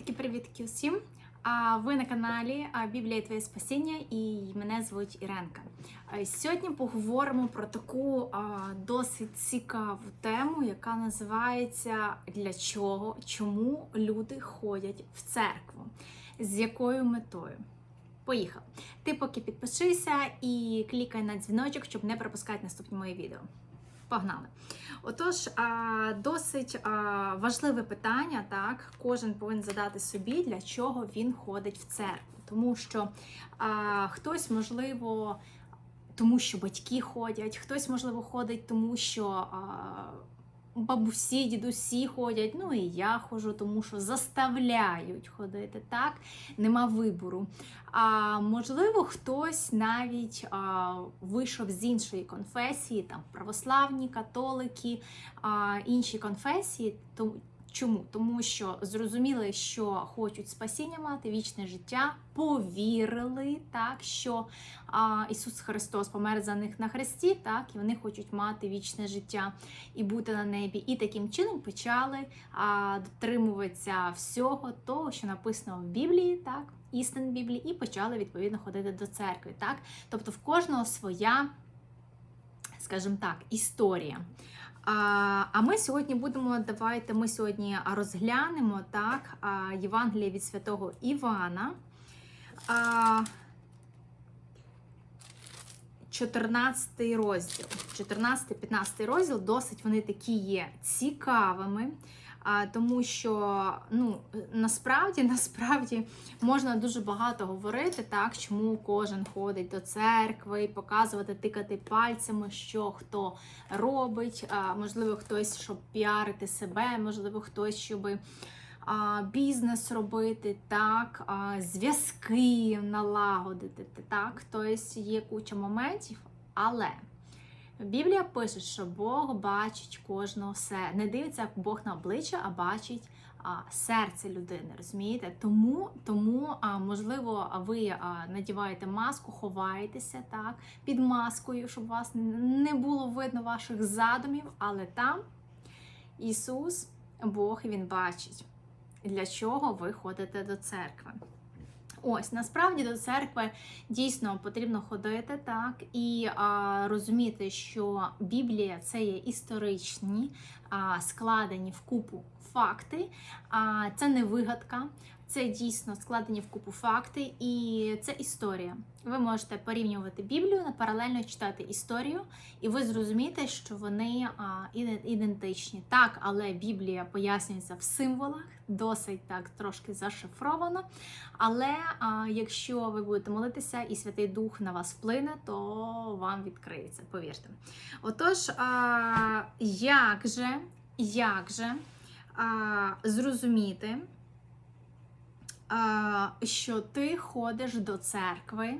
Привітки-привітки усім! А ви на каналі Біблія Твоє Спасіння, і мене звуть Іренка. Сьогодні поговоримо про таку досить цікаву тему, яка називається Для чого, чому люди ходять в церкву, з якою метою. Поїхав. Ти поки підпишися і клікай на дзвіночок, щоб не пропускати наступні мої відео. Погнали! Отож, досить важливе питання, так, кожен повинен задати собі, для чого він ходить в церкву. Тому що хтось, можливо, тому що батьки ходять, хтось, можливо, ходить, тому що бабусі, дідусі ходять. Ну і я ходжу, тому що заставляють ходити, так, нема вибору. А можливо, хтось навіть а, вийшов з іншої конфесії, там православні, католики, а, інші конфесії. То, чому? Тому що зрозуміли, що хочуть спасіння мати, вічне життя, повірили, так, що а, Ісус Христос помер за них на хресті, так, і вони хочуть мати вічне життя і бути на небі. І таким чином почали а, дотримуватися всього того, що написано в Біблії, так істин Біблії, і почали відповідно ходити до церкви. Так? Тобто в кожного своя, скажімо так, історія. А ми сьогодні будемо, давайте ми сьогодні розглянемо так, Євангеліє від святого Івана. 14 розділ. 14-15 розділ досить вони такі є цікавими. Тому що ну, насправді насправді можна дуже багато говорити, так, чому кожен ходить до церкви, показувати, тикати пальцями, що хто робить. Можливо, хтось, щоб піарити себе, можливо, хтось, щоб бізнес робити, так, зв'язки налагодити. так, Тобто є куча моментів, але. Біблія пише, що Бог бачить кожного все. Не дивиться Бог на обличчя, а бачить серце людини. Розумієте? Тому, тому можливо, ви надіваєте маску, ховаєтеся так, під маскою, щоб вас не було видно ваших задумів, але там Ісус, Бог, Він бачить, для чого ви ходите до церкви. Ось насправді до церкви дійсно потрібно ходити так і а, розуміти, що Біблія це є історичні, а, складені в купу факти, це не вигадка. Це дійсно складені в купу факти, і це історія. Ви можете порівнювати Біблію, паралельно читати історію, і ви зрозумієте, що вони ідентичні. Так, але Біблія пояснюється в символах, досить так трошки зашифровано. Але якщо ви будете молитися і Святий Дух на вас вплине, то вам відкриється, повірте. Отож, як же, як же зрозуміти? що ти ходиш до церкви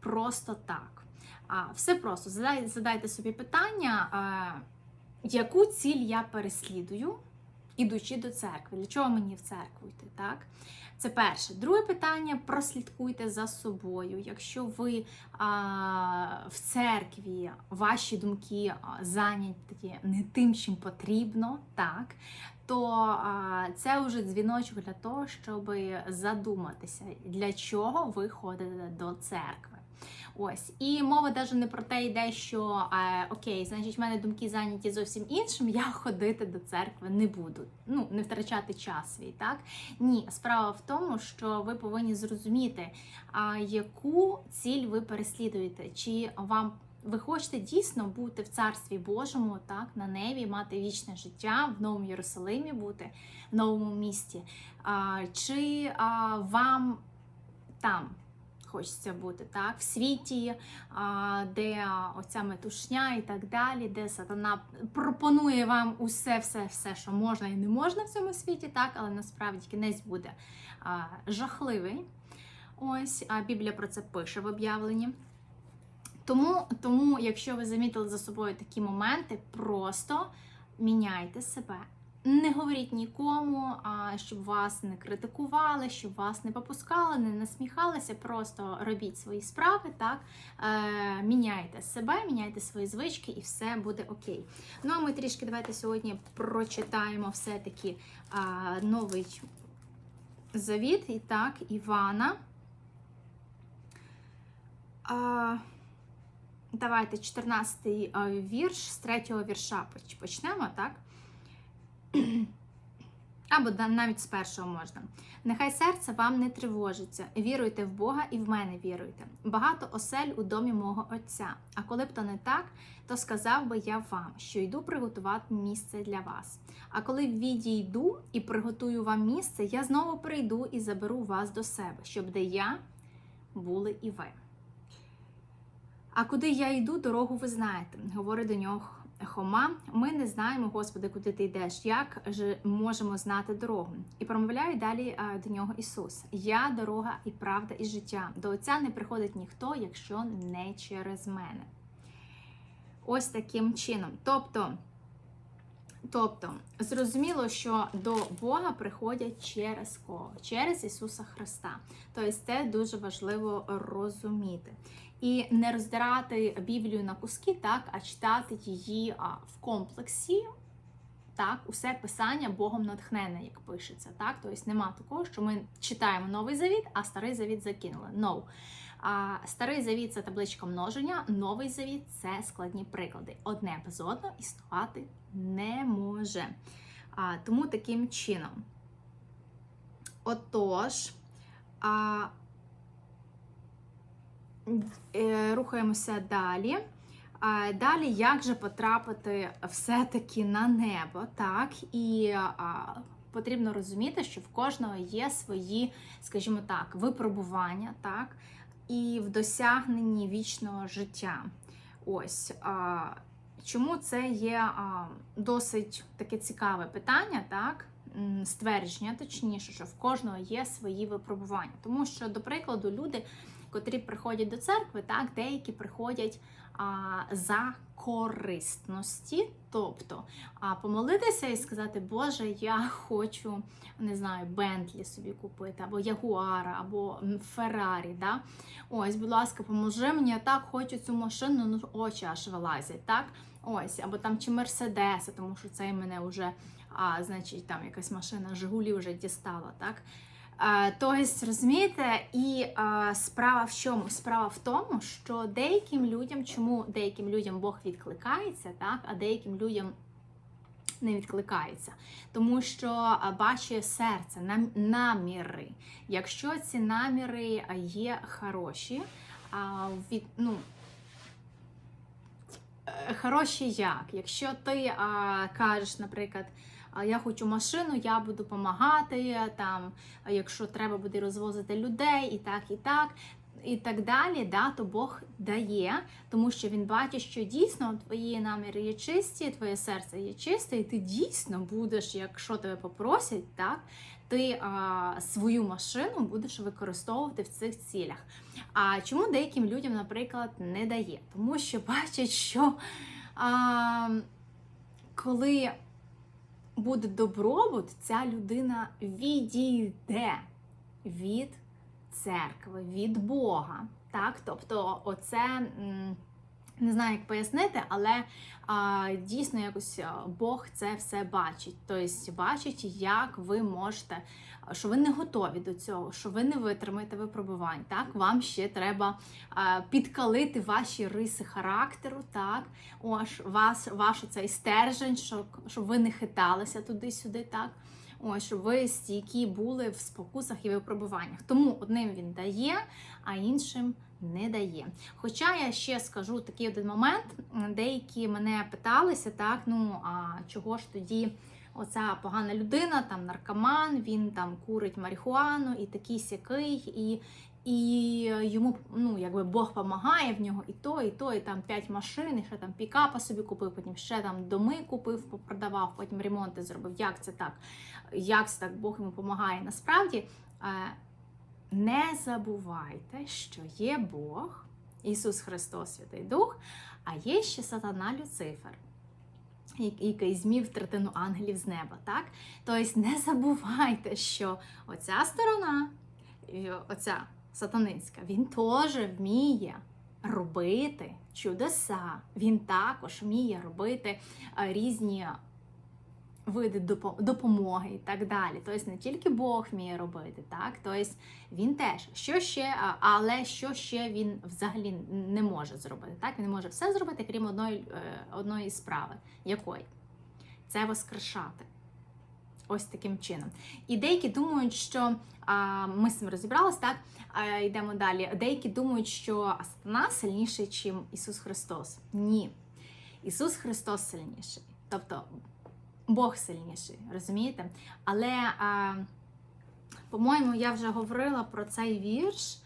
просто так. Все просто задайте собі питання, яку ціль я переслідую, ідучи до церкви. Для чого мені в церкву йти? так? Це перше. Друге питання: прослідкуйте за собою. Якщо ви а, в церкві ваші думки зайняті не тим, чим потрібно, так, то а, це вже дзвіночок для того, щоб задуматися, для чого ви ходите до церкви. Ось, і мова навіть не про те йде, що е, окей, значить, в мене думки зайняті зовсім іншим, я ходити до церкви не буду. Ну, не втрачати час свій, так? Ні, справа в тому, що ви повинні зрозуміти, а, яку ціль ви переслідуєте, чи вам. Ви хочете дійсно бути в царстві Божому, так, на небі, мати вічне життя, в Новому Єрусалимі бути, в новому місті. А, Чи а, вам там хочеться бути так, в світі, де оця метушня і так далі, де сатана пропонує вам усе, все, все, що можна і не можна в цьому світі, так, але насправді кінець буде жахливий. Ось, Біблія про це пише в об'явленні. Тому, тому, якщо ви замітили за собою такі моменти, просто міняйте себе. Не говоріть нікому, щоб вас не критикували, щоб вас не попускали, не насміхалися. Просто робіть свої справи, так е, міняйте себе, міняйте свої звички, і все буде окей. Ну а ми трішки давайте сьогодні прочитаємо все-таки новий Завіт, і так, Івана. А, давайте 14 а, вірш з третього вірша почнемо, так? Або навіть з першого можна. Нехай серце вам не тривожиться. Віруйте в Бога і в мене віруйте. Багато осель у домі мого Отця. А коли б то не так, то сказав би я вам, що йду приготувати місце для вас. А коли відійду і приготую вам місце, я знову прийду і заберу вас до себе, щоб де я були і ви. А куди я йду, дорогу ви знаєте, говорить до нього Хома. Ми не знаємо, Господи, куди ти йдеш, як ж можемо знати дорогу. І промовляє далі до нього Ісус: Я дорога і правда, і життя. До Отця не приходить ніхто, якщо не через мене. Ось таким чином. Тобто, тобто, зрозуміло, що до Бога приходять через кого? Через Ісуса Христа. Тобто, це дуже важливо розуміти. І не роздирати Біблію на куски, так, а читати її в комплексі. Так, усе писання Богом натхнене, як пишеться. Так, тобто нема такого, що ми читаємо новий завіт, а старий завіт закинули. No. А, старий завіт це табличка множення, новий завіт це складні приклади. Одне без одного існувати не може. А, тому таким чином. Отож, а, рухаємося далі. Далі, як же потрапити все-таки на небо, так? І а, потрібно розуміти, що в кожного є свої, скажімо так, випробування, так? І в досягненні вічного життя. Ось. А, чому це є а, досить таке цікаве питання, так? Ствердження, точніше, що в кожного є свої випробування. Тому що, до прикладу, люди, котрі приходять до церкви, так, деякі приходять а, за корисності, тобто а, помолитися і сказати, Боже, я хочу не знаю, Бентлі собі купити, або Ягуара, або Феррарі. Да? Ось, будь ласка, поможи мені, я так хочу цю машину, ну очі аж вилазять, так? Ось, або там чи Мерседеса, тому що це мене вже, а, значить, там якась машина Жигулі вже дістала, так? Е, Тобто, розумієте, і е, справа в чому? Справа в тому, що деяким людям, чому деяким людям Бог відкликається, так, а деяким людям не відкликається, тому що а, бачить серце, наміри. Якщо ці наміри є хороші, від, ну, е, хороші як? Якщо ти а, кажеш, наприклад, я хочу машину, я буду допомагати, там, якщо треба буде розвозити людей, і так, і так. І так далі, да, то Бог дає, тому що він бачить, що дійсно твої наміри є чисті, твоє серце є чисте, і ти дійсно будеш, якщо тебе попросять, так, ти а, свою машину будеш використовувати в цих цілях. А чому деяким людям, наприклад, не дає? Тому що бачать, що а, коли буде добробут, ця людина відійде від церкви, від Бога. Так? Тобто, оце не знаю, як пояснити, але а, дійсно якось Бог це все бачить. Тобто бачить, як ви можете, що ви не готові до цього, що ви не витримаєте випробувань. Так, вам ще треба підкалити ваші риси характеру, так, ось вас, ваш цей стержень, щоб, щоб ви не хиталися туди-сюди, так. Ось, щоб ви стійкі були в спокусах і випробуваннях. Тому одним він дає, а іншим не дає. Хоча я ще скажу такий один момент: деякі мене питалися, так, ну а чого ж тоді оця погана людина, там наркоман, він там курить марихуану і такий сякий, і. І йому ну якби Бог допомагає в нього і то, і то, і там п'ять машин, і ще там пікапа собі купив, потім ще там доми купив, попродавав, потім ремонти зробив. Як це так? Як це так Бог йому допомагає? Насправді е, не забувайте, що є Бог, Ісус Христос, Святий Дух, а є ще сатана Люцифер. Як- Який змів третину ангелів з неба, так? Тобто не забувайте, що оця сторона, оця сатанинська, він теж вміє робити чудеса. Він також вміє робити е, різні види допомоги і так далі. Тобто не тільки Бог вміє робити, так? Тобто він теж. Що ще, але що ще він взагалі не може зробити? Так? Він не може все зробити, крім одної, е, одної справи. Якої? Це воскрешати. Ось таким чином. І деякі думають, що а, ми з цим розібралися, так? А, йдемо далі. Деякі думають, що сатана сильніший, ніж Ісус Христос. Ні. Ісус Христос сильніший. Тобто Бог сильніший, розумієте? Але, по-моєму, я вже говорила про цей вірш,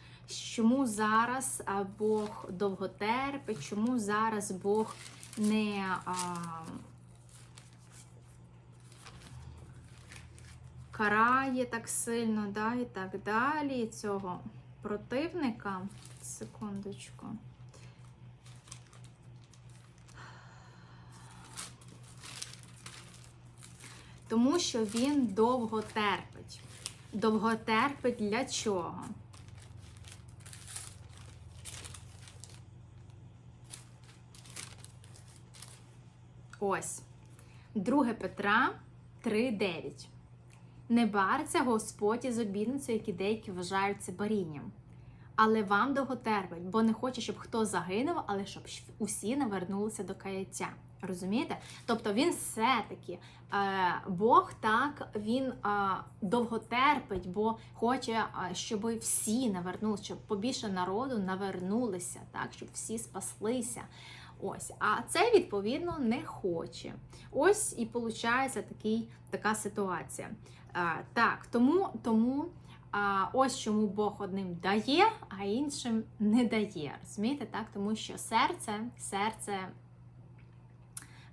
чому зараз Бог довго терпить, чому зараз Бог не. Карає так сильно, да, і так далі. Цього противника. Секундочку. Тому що він довго терпить. Довго терпить для чого? Ось. 2 Петра 3,9. Не бариться Господь із обідницею, які деякі вважають це барінням. Але вам довго терпить, бо не хоче, щоб хто загинув, але щоб усі навернулися до каяття. Розумієте? Тобто він все-таки е, Бог так він е, довго терпить, бо хоче, е, щоб всі навернулися, щоб побільше народу навернулися, так, щоб всі спаслися. Ось, а це відповідно не хоче. Ось і виходить такий, така ситуація. Так, тому, тому ось чому Бог одним дає, а іншим не дає. Розумієте, так? Тому що серце, серце.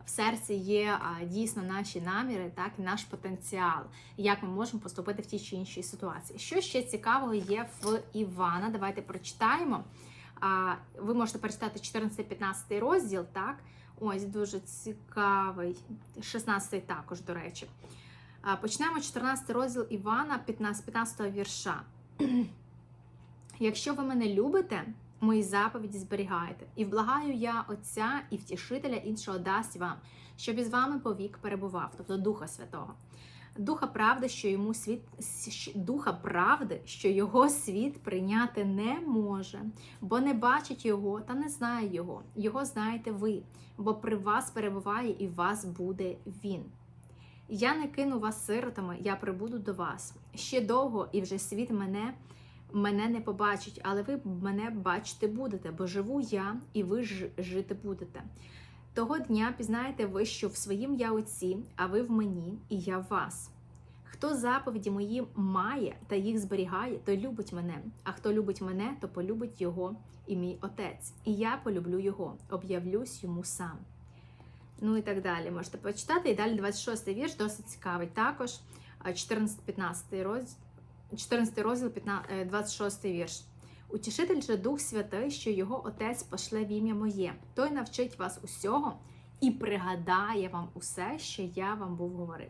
В серці є а, дійсно наші наміри, так і наш потенціал, як ми можемо поступити в тій чи іншій ситуації. Що ще цікавого є в Івана? Давайте прочитаємо. А, ви можете перечитати 14-15 розділ, так? Ось дуже цікавий, 16 також, до речі. Почнемо 14 розділ Івана, 15, 15 вірша. Якщо ви мене любите, мої заповіді зберігаєте, і вблагаю я Отця і втішителя іншого дасть вам, щоб із вами повік перебував, тобто Духа Святого. Духа правди, що йому світ духа правди, що його світ прийняти не може, бо не бачить його та не знає його. Його знаєте ви, бо при вас перебуває і вас буде він. Я не кину вас сиротами, я прибуду до вас. Ще довго, і вже світ мене мене не побачить, але ви мене бачити будете, бо живу я, і ви ж жити будете. Того дня пізнаєте ви, що в своїм я отці, а ви в мені, і я в вас. Хто заповіді мої має та їх зберігає, той любить мене. А хто любить мене, то полюбить його і мій отець. І я полюблю його, об'явлюсь йому сам. Ну і так далі. Можете почитати. І далі 26 й вірш, досить цікавий також. 14-15 розділ, 14 розділ 15, 26 вірш. Утішитель же Дух Святий, що його Отець пошле в ім'я моє, той навчить вас усього і пригадає вам усе, що я вам був говорив.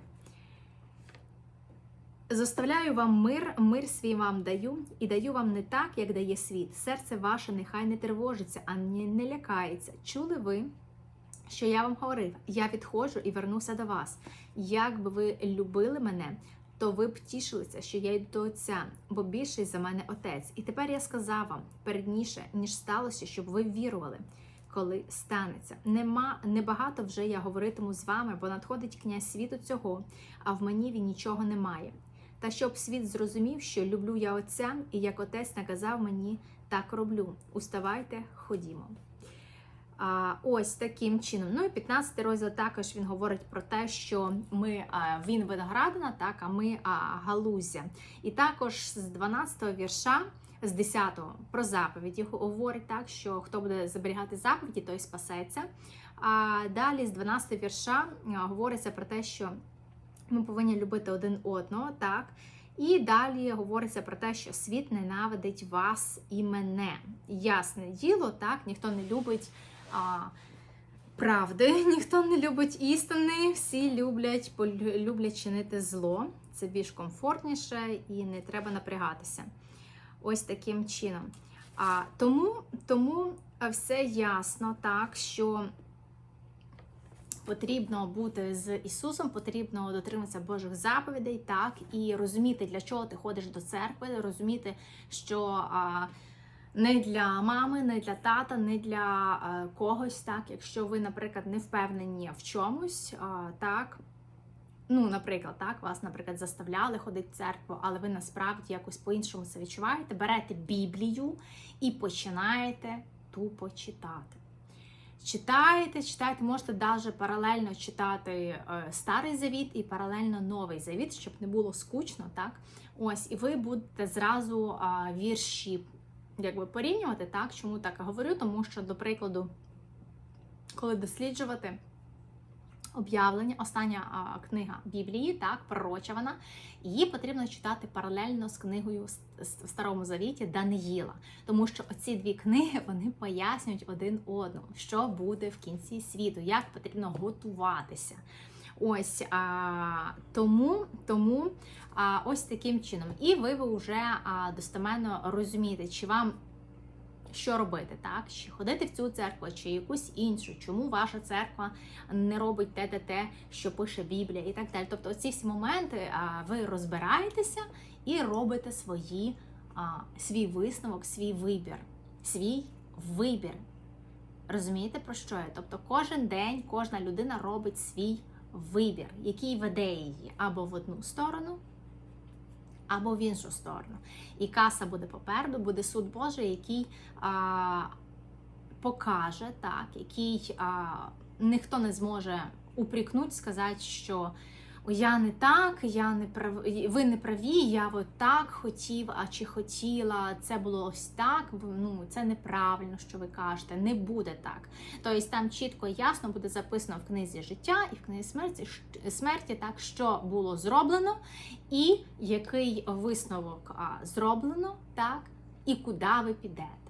Заставляю вам мир, мир свій вам даю, і даю вам не так, як дає світ. Серце ваше нехай не тривожиться, а не лякається. Чули ви, що я вам говорив? Я відходжу і вернуся до вас. Як би ви любили мене, то ви б тішилися, що я йду до Отця, бо більший за мене Отець. І тепер я сказав вам передніше, ніж сталося, щоб ви вірували, коли станеться. Нема небагато вже я говоритиму з вами, бо надходить князь світу цього, а в мені він нічого немає. Та щоб світ зрозумів, що люблю я Отця, і як Отець наказав мені, так роблю. Уставайте, ходімо. Ось таким чином. Ну і 15 розділ також він говорить про те, що ми він виноградина, так, а ми галузя. І також з 12 вірша, з 10-го про заповіді говорить так, що хто буде зберігати заповіді, той спасеться. А далі з 12 вірша говориться про те, що ми повинні любити один одного, так. І далі говориться про те, що світ ненавидить вас і мене. Ясне діло, так, ніхто не любить а, правди, ніхто не любить істини, всі люблять люблять чинити зло. Це більш комфортніше і не треба напрягатися. Ось таким чином. А, Тому тому все ясно, так, що потрібно бути з Ісусом, потрібно дотримуватися Божих заповідей, так і розуміти, для чого ти ходиш до церкви, розуміти, що а, не для мами, не для тата, не для е, когось, так, якщо ви, наприклад, не впевнені в чомусь, так. Ну, наприклад, так, вас, наприклад, заставляли ходити в церкву, але ви насправді якось по-іншому це відчуваєте, берете Біблію і починаєте тупо читати. Читаєте, читаєте, можете навіть паралельно читати е, Старий Завіт і паралельно Новий Завіт, щоб не було скучно, так? Ось, і ви будете зразу вірші якби порівнювати, так? Чому так говорю? Тому що, до прикладу, коли досліджувати об'явлення, остання а, книга Біблії, так, пророча вона, її потрібно читати паралельно з книгою в Старому Завіті Даниїла. Тому що оці дві книги вони пояснюють один одному, що буде в кінці світу, як потрібно готуватися. Ось а, тому, тому а, ось таким чином. І ви, ви вже а, достеменно розумієте, чи вам що робити, так? Чи ходити в цю церкву, чи якусь іншу, чому ваша церква не робить те, те, те, що пише Біблія, і так далі. Тобто, ці всі моменти ви розбираєтеся і робите свої, свій висновок, свій вибір, свій вибір. Розумієте, про що я? Тобто, кожен день кожна людина робить свій вибір, який веде її або в одну сторону, або в іншу сторону. І каса буде попереду, буде суд Божий, який а, покаже, так, який а, ніхто не зможе упрікнути, сказати, що я не так, я не прав... ви не праві, я от так хотів, а чи хотіла, це було ось так. Ну це неправильно, що ви кажете, не буде так. Тобто там чітко і ясно буде записано в книзі життя і в книзі смерті, смерті так, що було зроблено, і який висновок а, зроблено, так, і куди ви підете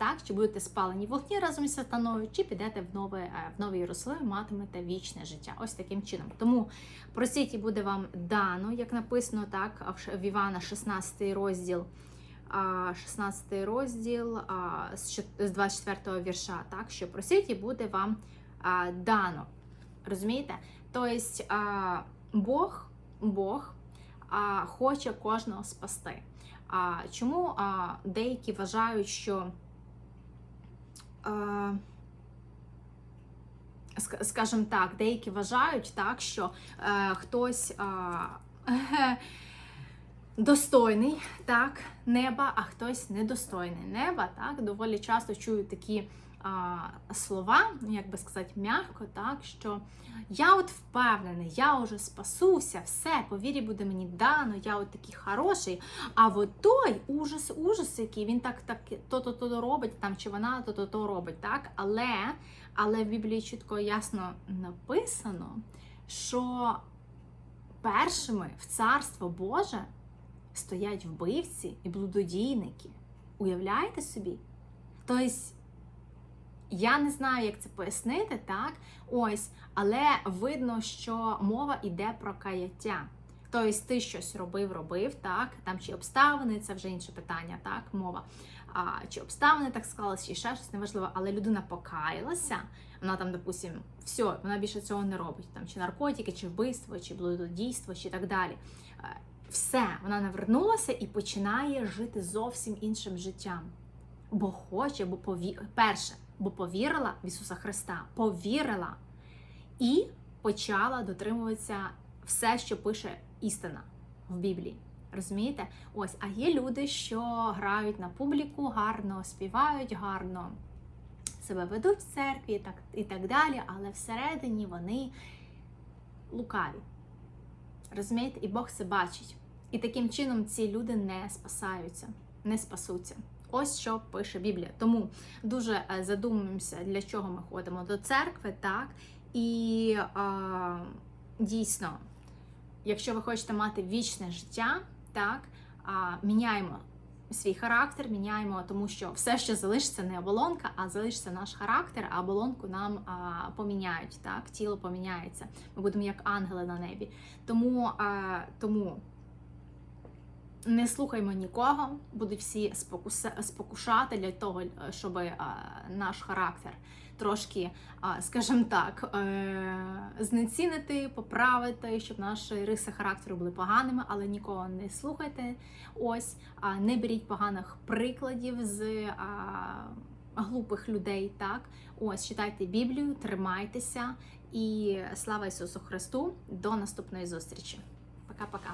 так, чи будете спалені вогні разом із сатаною, чи підете в нове е, в новий Єрусалим, матимете вічне життя. Ось таким чином. Тому просіть і буде вам дано, як написано так, в Івана 16 розділ. 16 розділ з 24 го вірша, так, що просіть і буде вам дано. Розумієте? Тобто Бог Бог хоче кожного спасти. Чому деякі вважають, що скажімо так, деякі вважають так, що е, хтось е, достойний так, неба, а хтось недостойний неба. Так, Доволі часто чую такі слова, ну, як би сказати, м'яко, так, що я от впевнений, я вже спасуся, все, по вірі буде мені дано, я от такий хороший. А от той ужас, ужас, який він так так то-то то робить, там чи вона то-то то робить. так, Але але в Біблії чітко ясно написано, що першими в царство Боже стоять вбивці і блудодійники. Уявляєте собі? Тобто я не знаю, як це пояснити, так? Ось, але видно, що мова йде про каяття. Тобто ти щось робив, робив, так? Там чи обставини, це вже інше питання, так, мова. А, Чи обставини так склалися, чи ще щось неважливо, але людина покаялася, вона там, допустим, все, вона більше цього не робить. Там Чи наркотики, чи вбивство, чи блудодійство, чи так далі. Е, все, вона навернулася і починає жити зовсім іншим життям. Бо хоче, бо пові... перше бо повірила в Ісуса Христа, повірила і почала дотримуватися все, що пише істина в Біблії. Розумієте? Ось, а є люди, що грають на публіку, гарно співають, гарно себе ведуть в церкві і так, і так далі, але всередині вони лукаві. Розумієте? І Бог це бачить. І таким чином ці люди не спасаються, не спасуться. Ось що пише Біблія. Тому дуже е, задумуємося, для чого ми ходимо до церкви, так? І а, дійсно, якщо ви хочете мати вічне життя, так, а, міняємо свій характер, міняємо, тому що все, що залишиться, не оболонка, а залишиться наш характер, а оболонку нам а, поміняють. Так, тіло поміняється. Ми будемо як ангели на небі. Тому, а, тому Не слухаймо нікого, будуть всі спокушати для того, е, щоб е, наш характер трошки, скажімо так, е, знецінити, поправити, щоб наші риси характеру були поганими, але нікого не слухайте. Ось, не беріть поганих прикладів з глупих людей. Так, ось читайте Біблію, тримайтеся і слава Ісусу Христу! До наступної зустрічі. Пока-пока.